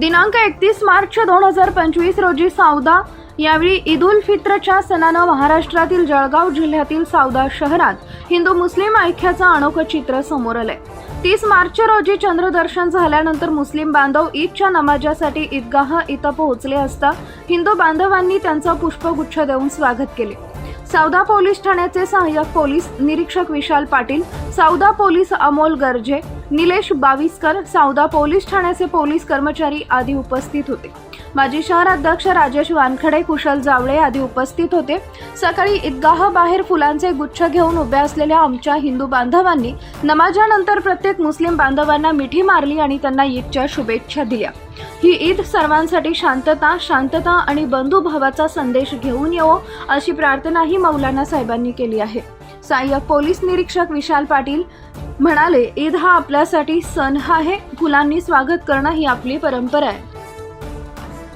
दिनांक एकतीस मार्च दोन हजार पंचवीस रोजी सावदा यावेळी ईद उल फित्रच्या सणानं महाराष्ट्रातील जळगाव जिल्ह्यातील सावदा शहरात हिंदू मुस्लिम ऐक्याचं अनोखं चित्र समोर आलंय. तीस मार्च रोजी चंद्रदर्शन झाल्यानंतर मुस्लिम बांधव ईदच्या नमाजासाठी ईदगाह इथं पोहोचले असता हिंदू बांधवांनी त्यांचं पुष्पगुच्छ देऊन स्वागत केले. सौदा पोलीस ठाण्याचे सहाय्यक पोलीस निरीक्षक विशाल पाटील सौदा पोलीस अमोल गर्जे निलेश बाविस्कर सौदा पोलीस ठाण्याचे पोलीस कर्मचारी आदी उपस्थित होते. माजी शहराध्यक्ष राजेश वानखडे कुशल जावळे आदी उपस्थित होते. सकाळी ईदगाह बाहेर फुलांचे गुच्छ घेऊन उभ्या असलेल्या आमच्या हिंदू बांधवांनी नमाजानंतर प्रत्येक मुस्लिम बांधवांना मिठी मारली आणि त्यांना ईदच्या शुभेच्छा दिल्या. ही ईद सर्वांसाठी शांतता शांतता आणि बंधुभावाचा संदेश घेऊन येवो अशी प्रार्थनाही मौलाना साहेबांनी केली आहे. सहाय्यक पोलीस निरीक्षक विशाल पाटील म्हणाले ईद हा आपल्यासाठी सण आहे. फुलांनी स्वागत करणं ही आपली परंपरा आहे.